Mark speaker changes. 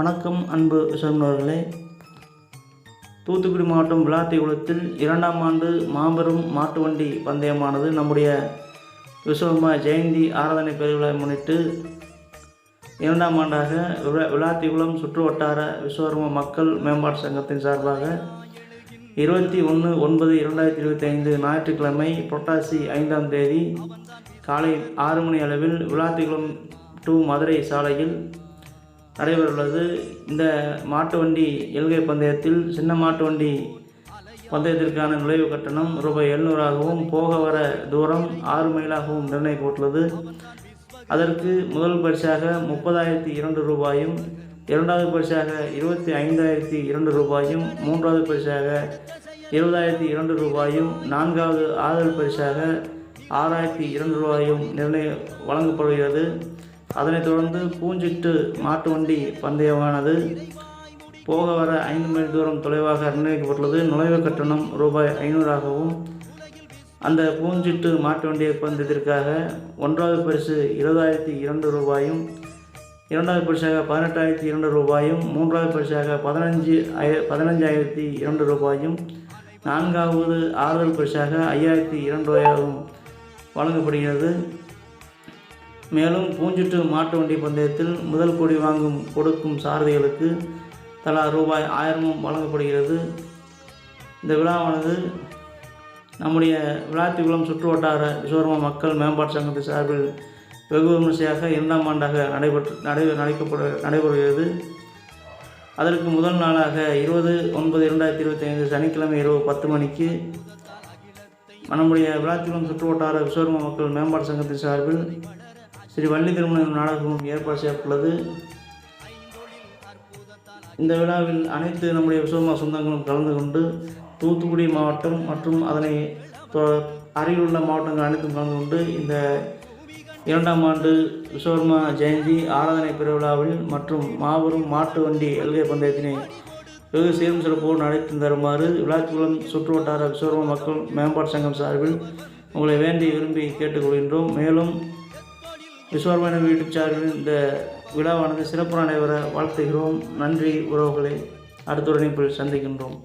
Speaker 1: வணக்கம் அன்பு சொன்னவர்களே தூத்துக்குடி மாவட்டம் விளாத்திகுளத்தில் இரண்டாம் ஆண்டு மாபெரும் மாட்டு வண்டி பந்தயமானது நம்முடைய விஸ்வகர்மா ஜெயந்தி ஆராதனை பெருவிழாவை முன்னிட்டு இரண்டாம் ஆண்டாக விழா விளாத்திகுளம் சுற்று வட்டார விஸ்வகர்மா மக்கள் மேம்பாட்டு சங்கத்தின் சார்பாக இருபத்தி ஒன்று ஒன்பது இரண்டாயிரத்தி இருபத்தி ஐந்து ஞாயிற்றுக்கிழமை புரட்டாசி ஐந்தாம் தேதி காலை ஆறு மணி அளவில் விளாத்திகுளம் டு மதுரை சாலையில் நடைபெறவுள்ளது இந்த மாட்டு வண்டி எல்கை பந்தயத்தில் சின்ன மாட்டு வண்டி பந்தயத்திற்கான நுழைவு கட்டணம் ரூபாய் எழுநூறாகவும் போக வர தூரம் ஆறு மைலாகவும் நிர்ணயிக்கப்பட்டுள்ளது. அதற்கு முதல் பரிசாக முப்பதாயிரத்தி இரண்டு ரூபாயும் இரண்டாவது பரிசாக இருபத்தி ஐந்தாயிரத்தி இரண்டு ரூபாயும் மூன்றாவது பரிசாக இருபதாயிரத்தி இரண்டு ரூபாயும் நான்காவது ஆதரவு பரிசாக ஆறாயிரத்தி இரண்டு ரூபாயும் நிர்ணய வழங்கப்படுகிறது. அதனைத் தொடர்ந்து பூஞ்சிட்டு மாட்டு வண்டி பந்தயமானது போக வர ஐந்து மைல் தூரம் தொலைவாக நிர்ணயிக்கப்பட்டுள்ளது நுழைவு கட்டணம் ரூபாய் ஐநூறாகவும் அந்த பூஞ்சிட்டு மாட்டு வண்டி பந்தயத்திற்காக ஒன்றாவது பரிசு இருபதாயிரத்தி இரண்டு ரூபாயும் இரண்டாவது பரிசாக பதினெட்டாயிரத்தி இரண்டு ரூபாயும் மூன்றாவது பரிசாக பதினஞ்சு ஐ பதினஞ்சாயிரத்தி இரண்டு ரூபாயும் நான்காவது ஆறுதல் பரிசாக ஐயாயிரத்தி இரண்டு ரூபாயும் வழங்கப்படுகிறது. மேலும் பூஞ்சிட்டு மாட்டு வண்டி பந்தயத்தில் முதல் கொடி வாங்கும் கொடுக்கும் சாரதிகளுக்கு தலா ரூபாய் ஆயிரமும் வழங்கப்படுகிறது. இந்த விழாவானது நம்முடைய விளாத்திக்குளம் சுற்று வட்டார மக்கள் மேம்பாட்டு சங்கத்தின் சார்பில் வெகு விமர்சையாக இரண்டாம் ஆண்டாக நடைபெற்று நடை நடைக்கப்பட நடைபெறுகிறது. அதற்கு முதல் நாளாக இருபது ஒன்பது இரண்டாயிரத்தி இருபத்தி ஐந்து சனிக்கிழமை இரவு பத்து மணிக்கு நம்முடைய விளாத்திக்குளம் சுற்று வட்டார மக்கள் மேம்பாட்டு சங்கத்தின் சார்பில் ஸ்ரீ வள்ளி திருமணம் நாடகமும் ஏற்பாடு செய்யப்பட்டுள்ளது. இந்த விழாவில் அனைத்து நம்முடைய விஸ்வகர்மா சொந்தங்களும் கலந்து கொண்டு தூத்துக்குடி மாவட்டம் மற்றும் அதனை தொ- அருகிலுள்ள மாவட்டங்கள் அனைத்தும் கலந்து கொண்டு இந்த இரண்டாம் ஆண்டு விஸ்வகர்மா ஜெயந்தி ஆராதனை பெருவிழாவில் மற்றும் மாபெரும் மாட்டு வண்டி எல்கை பந்தயத்தினை வெகு சீரும் சிறப்போடு நடத்தி தருமாறு விளாத்திக்குளம் சுற்று வட்டார விஸ்வகர்மா மக்கள் மேம்பாட்டு சங்கம் சார்பில் உங்களை வேண்டி விரும்பி கேட்டுக்கொள்கின்றோம். மேலும் விஸ்வரமான யூடியூப் சேனலில் இந்த விழாவானது சிறப்பு நடைபெற வாழ்த்துகிறோம். நன்றி உறவுகளை. அடுத்த சந்திக்கின்றோம்.